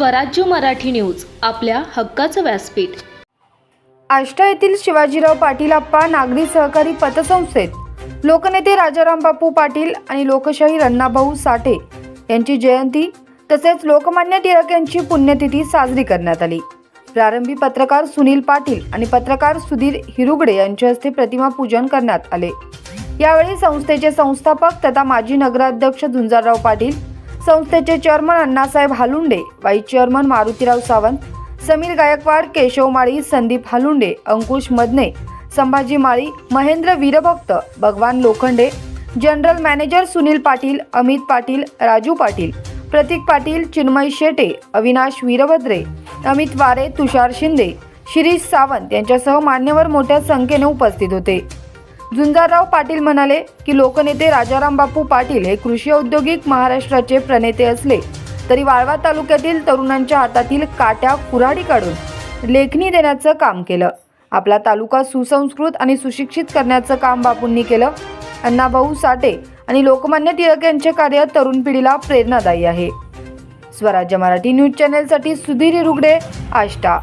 स्वराज्य मराठी न्यूज आपल्या हक्काचं व्यासपीठ. आष्टा येथील शिवाजीराव पाटील आप्पा नागरी सहकारी पतसंस्थेत. लोकनेते राजाराम बापू पाटील आणि लोकशाहीर अण्णाभाऊ साठे यांची जयंती तसेच लोकमान्य टिळक यांची पुण्यतिथी साजरी करण्यात आली. प्रारंभी पत्रकार सुनील पाटील आणि पत्रकार सुधीर हिरुगडे यांच्या हस्ते प्रतिमा पूजन करण्यात आले. यावेळी संस्थेचे संस्थापक तथा माजी नगराध्यक्ष झुंजारराव पाटील संस्थेचे chairman Annasaheb Halunde vice chairman Marutirao Sawant Sameer Gaikwad Keshav Mali Sandeep Halunde Ankush Madane Sambhaji Mali Mahendra Veerbhakta Bhagwan Lokhande general manager Sunil Patil Amit Patil Raju Patil Prateek Patil Chinmay Shete Avinash Veerbhadre Amit Ware Tushar Shinde Shirish Sawant यांच्यासह मान्यवर मोठ्या संख्येने उपस्थित होते. झुंजारराव पाटील म्हणाले की लोकनेते राजाराम बापू पाटील हे कृषी औद्योगिक महाराष्ट्राचे प्रणेते असले तरी वाळवा तालुक्यातील तरुणांच्या हातातील काट्या कुऱ्हाडी काढून लेखणी देण्याचं काम केलं. आपला तालुका सुसंस्कृत आणि सुशिक्षित करण्याचं काम बापूंनी केलं. अण्णाभाऊ साठे आणि लोकमान्य टिळक यांचे कार्य तरुण पिढीला प्रेरणादायी आहे. स्वराज्य मराठी न्यूज चॅनेलसाठी सुधीर रुगडे आष्टा.